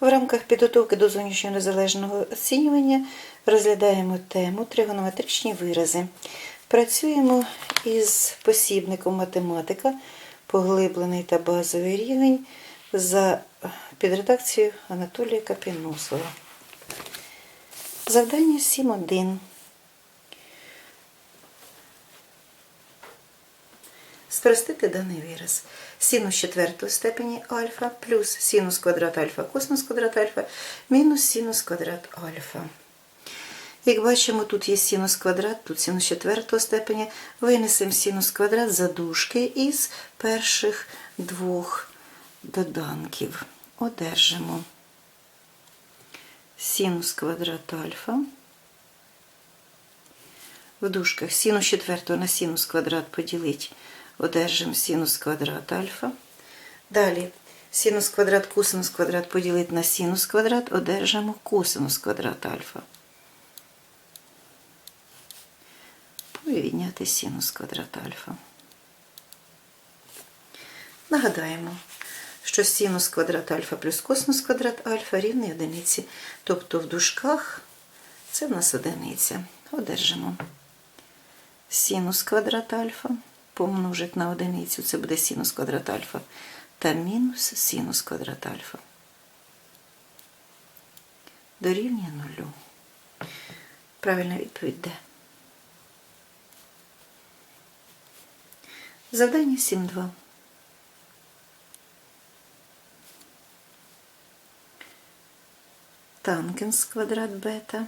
В рамках підготовки до зовнішнього незалежного оцінювання розглядаємо тему тригонометричні вирази. Працюємо із посібником математика, поглиблений та базовий рівень за підредакцією Анатолія Капінусова. Завдання 7.1. Спростити даний вираз. Синус четвертої степені альфа плюс синус квадрат альфа косинус квадрат альфа мінус синус квадрат альфа. Як бачимо, тут є синус квадрат, тут синус четвертого степені. Винесемо синус квадрат за дужки із перших двох доданків. Одержимо синус квадрат альфа. В дужках синус четвертого на синус квадрат поділить, одержимо синус квадрат альфа. Далі синус квадрат косинус квадрат поділити на синус квадрат, одержимо косинус квадрат альфа. І синус квадрат альфа. Нагадаємо, що синус квадрат альфа плюс косинус квадрат альфа рівний одиниці. Тобто в дужках це в нас одиниця. Одержимо синус квадрат альфа помножить на одиницю, це буде синус квадрат альфа, та мінус синус квадрат альфа. Дорівнює нулю. Правильна відповідь де? Завдання 7.2. Тангенс квадрат бета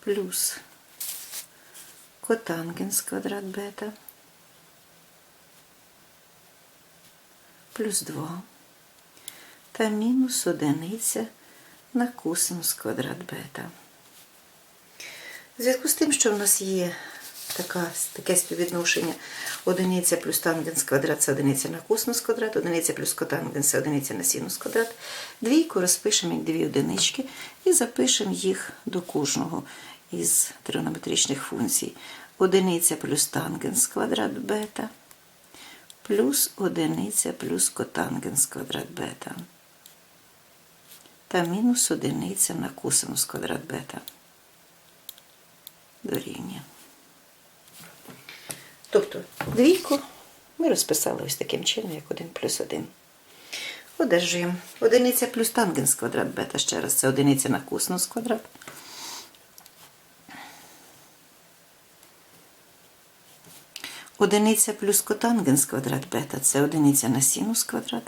плюс котангенс квадрат бета плюс 2 та мінус одиниця на косинус квадрат бета. В зв'язку з тим, що в нас є така, таке співвідношення одиниця плюс тангенс квадрат це одиниця на косинус квадрат, одиниця плюс котангенс це одиниця на синус квадрат. Двійку розпишемо як дві одинички і запишемо їх до кожного із тригонометричних функцій. Одиниця плюс тангенс квадрат бета плюс одиниця плюс котангенс квадрат бета та мінус одиниця на косинус квадрат бета дорівнює. Тобто двійку ми розписали ось таким чином, як 1 плюс 1. Одержуємо. Одиниця плюс тангенс квадрат бета. Ще раз, це одиниця на косинус квадрат. Одиниця плюс котангенс квадрат бета це одиниця на синус квадрат.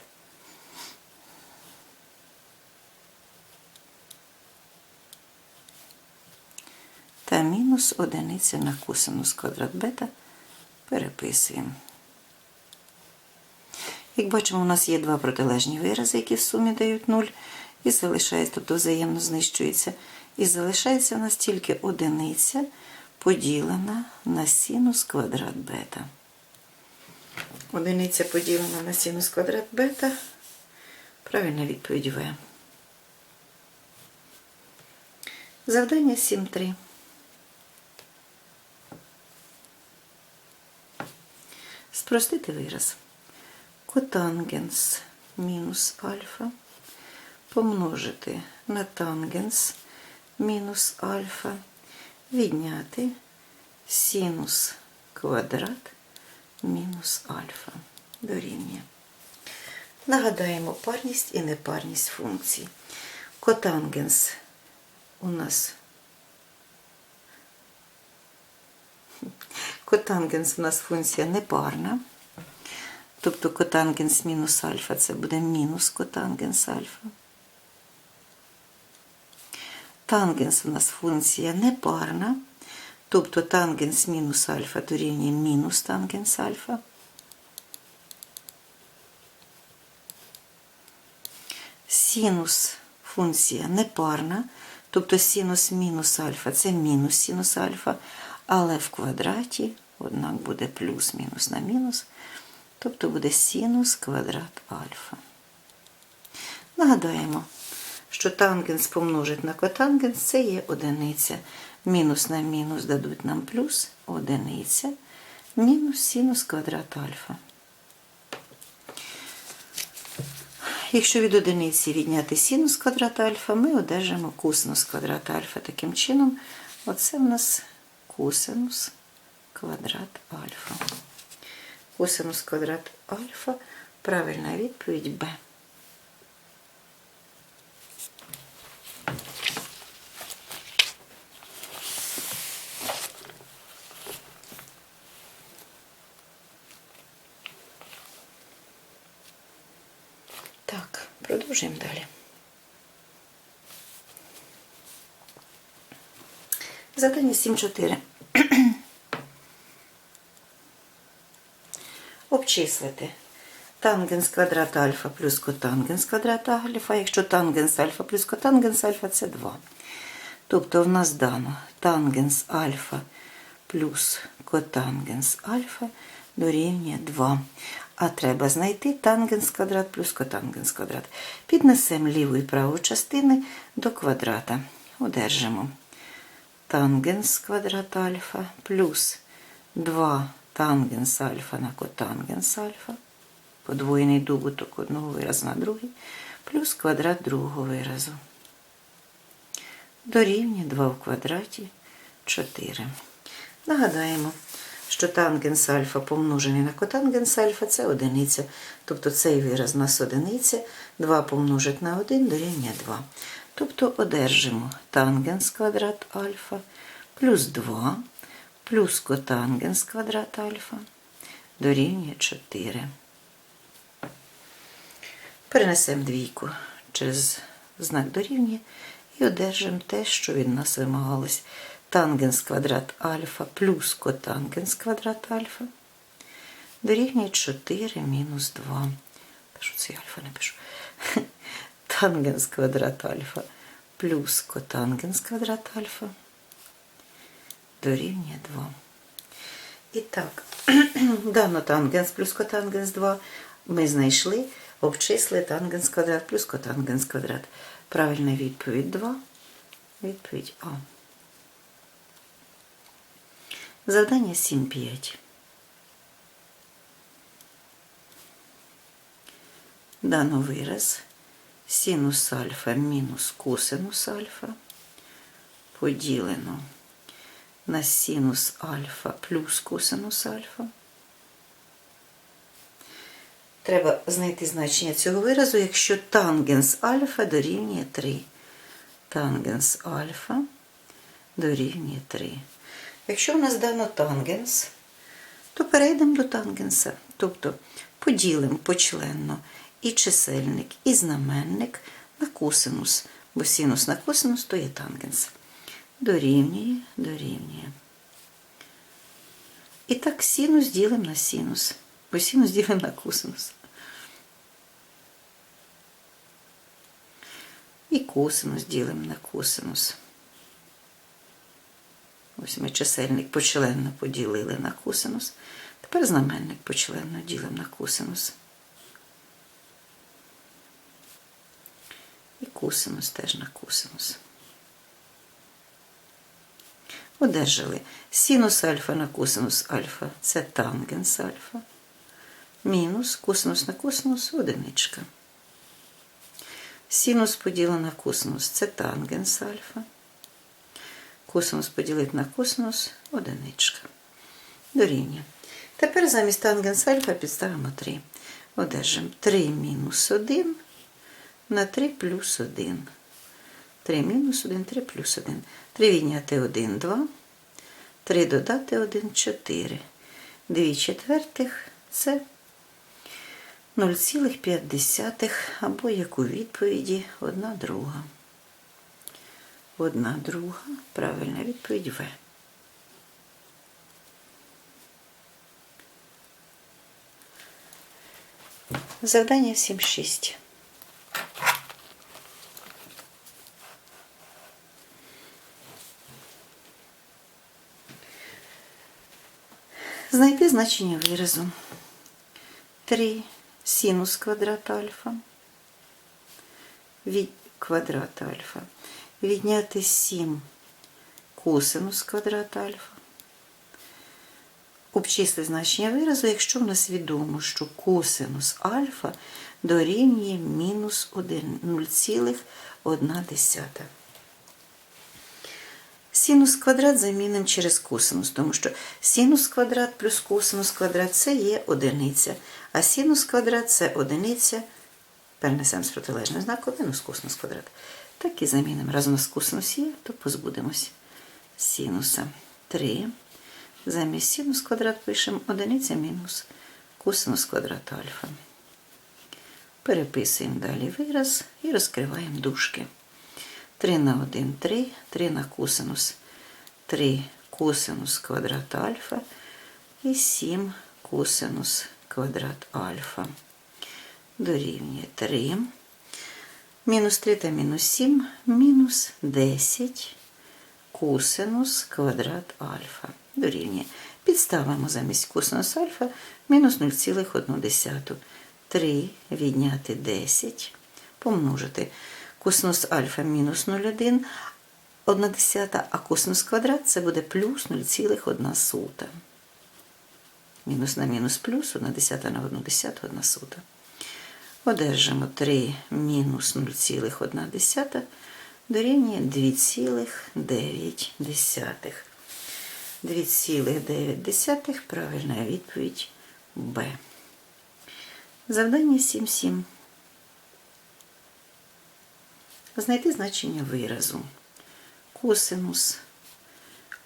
Та мінус одиниця на косинус квадрат бета переписуємо. Як бачимо, у нас є два протилежні вирази, які в сумі дають 0, і залишається, тобто взаємно знищується. І залишається у нас тільки одиниця поділена на синус квадрат бета. Одиниця поділена на синус квадрат бета. Правильна відповідь В. Завдання 7.3. Спростити вираз. Котангенс мінус альфа помножити на тангенс мінус альфа, відняти синус квадрат мінус альфа дорівнює. Нагадаємо парність і непарність функцій. Котангенс у нас Котангенс у нас функція непарна. Тобто котангенс мінус альфа це буде мінус котангенс альфа. Тангенс у нас функція непарна. Тобто тангенс мінус альфа дорівнює мінус тангенс альфа. Синус функція непарна. Тобто синус мінус альфа це мінус синус альфа, але в квадраті, однак буде плюс-мінус на мінус, тобто буде синус квадрат альфа. Нагадаємо, що тангенс помножить на котангенс це є одиниця. Мінус на мінус дадуть нам плюс одиниця, мінус синус квадрат альфа. Якщо від одиниці відняти синус квадрата альфа, ми одержимо косинус квадрата альфа. Таким чином, оце в нас косинус квадрат альфа. Косинус квадрат альфа. Правильна відповідь Б. Так, продовжуємо далі. Задання 7.4. Обчислити тангенс квадрата альфа плюс котангенс квадрата альфа. Якщо тангенс альфа плюс котангенс альфа це 2. Тобто в нас дано тангенс альфа плюс котангенс альфа дорівнює 2. А треба знайти тангенс квадрат плюс котангенс квадрат. Піднесемо ліву і праву частини до квадрата. Одержимо тангенс квадрат альфа плюс 2 тангенс альфа на котангенс альфа. Подвоєний добуток одного виразу на другий, плюс квадрат другого виразу. Дорівнює 2 в квадраті 4. Нагадаємо, що тангенс альфа помножений на котангенс альфа це одиниця. Тобто цей вираз у нас одиниця, 2 помножить на 1 дорівнює 2. Тобто одержимо тангенс квадрат альфа плюс 2 плюс котангенс квадрат альфа дорівнює 4. Перенесемо двійку через знак дорівнює і одержимо те, що від нас вимагалось. Тангенс квадрат альфа плюс котангенс квадрат альфа дорівнює 4 мінус 2. Пишу це альфа не пишу. Тангенс квадрат альфа плюс котангенс квадрат альфа дорівнює 2. І так, дано тангенс плюс котангенс 2 ми знайшли, обчисли тангенс квадрат плюс котангенс квадрат. Правильна відповідь 2. Відповідь А. Завдання 7.5. Дано вираз синус альфа мінус косинус альфа поділено на синус альфа плюс косинус альфа. Треба знайти значення цього виразу, якщо тангенс альфа дорівнює 3. Тангенс альфа дорівнює 3. Якщо в нас дано тангенс, то перейдемо до тангенса. Тобто поділимо почленно і чисельник, і знаменник на косинус, бо синус на косинус то є тангенс. Дорівнює, дорівнює. І так синус ділимо на синус, бо синус ділимо на косинус. І косинус ділимо на косинус. Ось ми чисельник почленно поділили на косинус. Тепер знаменник почленно ділимо на косинус. І косинус теж на косинус. Одержали синус альфа на косинус альфа це тангенс альфа. Мінус косинус на косинус одиничка. Синус поділено на косинус це тангенс альфа. Косинус поділити на косинус одиничка. Дорівнює. Тепер замість тангенс альфа підставимо 3. Одержимо 3 мінус 1 на 3 плюс 1. 3 мінус 1, 3 плюс 1. 3 відняти 1, 2. 3 додати 1, 4. 2 четвертих це 0,5 або як у відповіді 1 друга. Одна друга. Правильна відповідь В. Завдання 7.6. Знайти значення виразу. 3 синус квадрата альфа від квадрата альфа. Відняти 7 косинус квадрата альфа. обчисли значення виразу, якщо в нас відомо, що косинус альфа дорівнює мінус 0,1. Синус квадрат замінимо через косинус, тому що синус квадрат плюс косинус квадрат це є одиниця, а синус квадрат це одиниця. Перенесемо з протилежним знаком мінус косинус квадрат. Так і замінимо. Раз нас косинус є, то позбудемось синуса 3. Замість синус квадрат пишемо одиниця мінус косинус квадрат альфа. Переписуємо далі вираз і розкриваємо дужки. 3 на 1 3, 3 на косинус 3 косинус квадрат альфа і 7 косинус квадрат альфа. Дорівнює 3. Мінус 3 та мінус 7, мінус 10 косинус квадрат альфа. Дорівнює. Підставимо замість косинус альфа мінус 0,1. 3 відняти 10, помножити косинус альфа мінус 0,1, 1 десята, а косинус квадрат це буде плюс 0,1 сута. Мінус на мінус плюс 1 десята на 1 десяту 1 сута. Одержимо 3 мінус 0,1 дорівнює 2,9. 2,9 правильна відповідь Б. Завдання 7.7. Знайти значення виразу. Косинус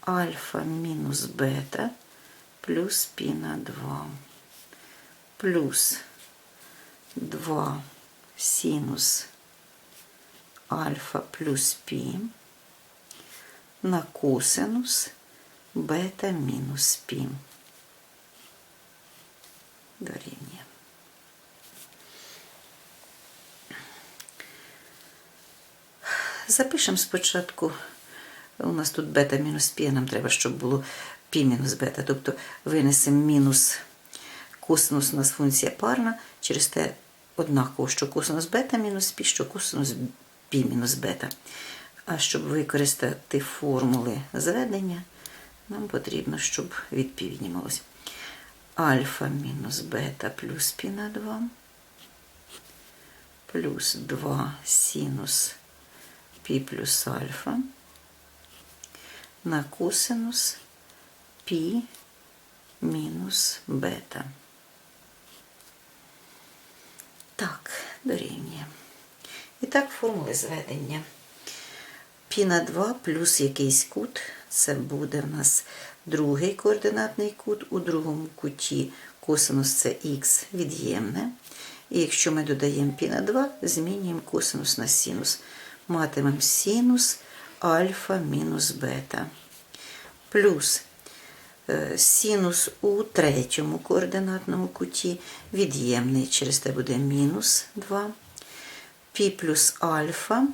альфа мінус бета плюс пі на 2 плюс 2 синус альфа плюс пі на косинус бета мінус пі. Дорівнює. Запишемо спочатку, у нас тут бета мінус пі, нам треба, щоб було пі мінус бета. Тобто винесемо мінус косинус у нас функція парна, через те однаково, що косинус бета мінус пі, що косинус пі мінус бета. А щоб використати формули зведення, нам потрібно, щоб від пі віднімалось. Альфа мінус бета плюс пі на 2, плюс 2 синус пі плюс альфа на косинус пі мінус бета. Так, дорівнює. І так, формули зведення. Пі на 2 плюс якийсь кут. Це буде в нас другий координатний кут. У другому куті косинус це х від'ємне. І якщо ми додаємо пі на 2, змінюємо косинус на синус матимемо синус альфа мінус бета. Плюс синус у третьому координатному куті від'ємний, через те буде мінус 2. Пі плюс альфа.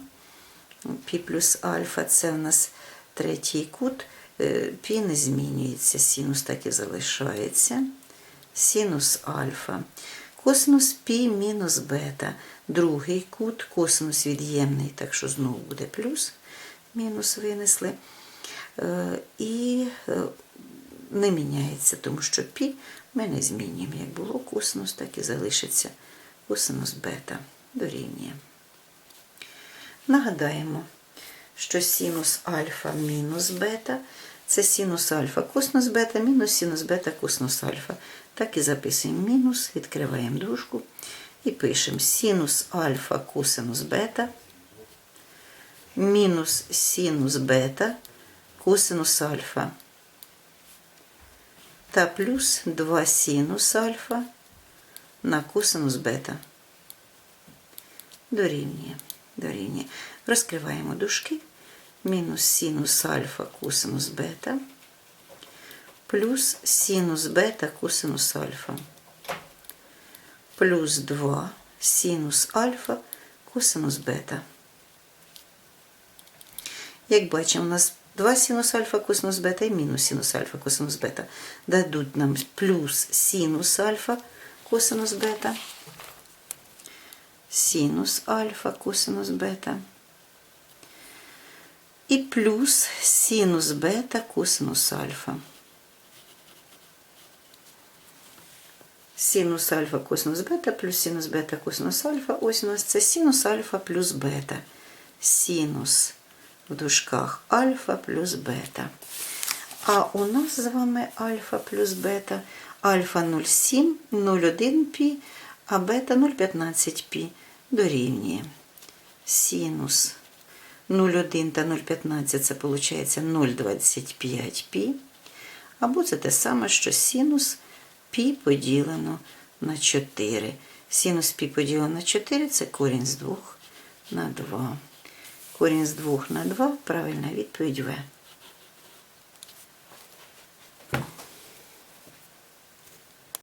Пі плюс альфа це у нас третій кут. Е, пі не змінюється, синус так і залишається. Синус альфа. Косинус пі мінус бета другий кут, косинус від'ємний, так що знову буде плюс, мінус винесли. Е, і е, не міняється, тому що пі ми не змінюємо. Як було косинус, так і залишиться косинус бета дорівнює. Нагадаємо, що синус альфа мінус бета це синус альфа косинус бета, мінус синус бета косинус альфа. Так і записуємо мінус, відкриваємо дужку. І пишемо синус альфа косинус бета мінус синус бета косинус альфа та плюс 2 синус альфа на косинус бета. Дорівнює. Дорівнює. Розкриваємо дужки. Мінус синус альфа косинус бета плюс синус бета косинус альфа плюс 2 синус альфа косинус бета. Як бачимо, у нас 2 синус альфа косинус бета і мінус синус альфа косинус бета. Дадуть нам плюс синус альфа косинус бета, синус альфа косинус бета. І плюс синус бета косинус альфа. синус альфа косинус бета плюс синус бета косинус альфа. Ось у нас це синус альфа плюс бета. Синус в дужках альфа плюс бета. А у нас з вами альфа плюс бета. Альфа 0,7, 0,1 пі, а бета 0,15 пі дорівнює. Синус 0,1 та 0,15 це виходить 0,25 пі. Або це те саме, що синус пі поділено на 4. Синус пі поділено на 4 це корінь з 2 на 2. Корінь з 2 на 2, правильна відповідь В.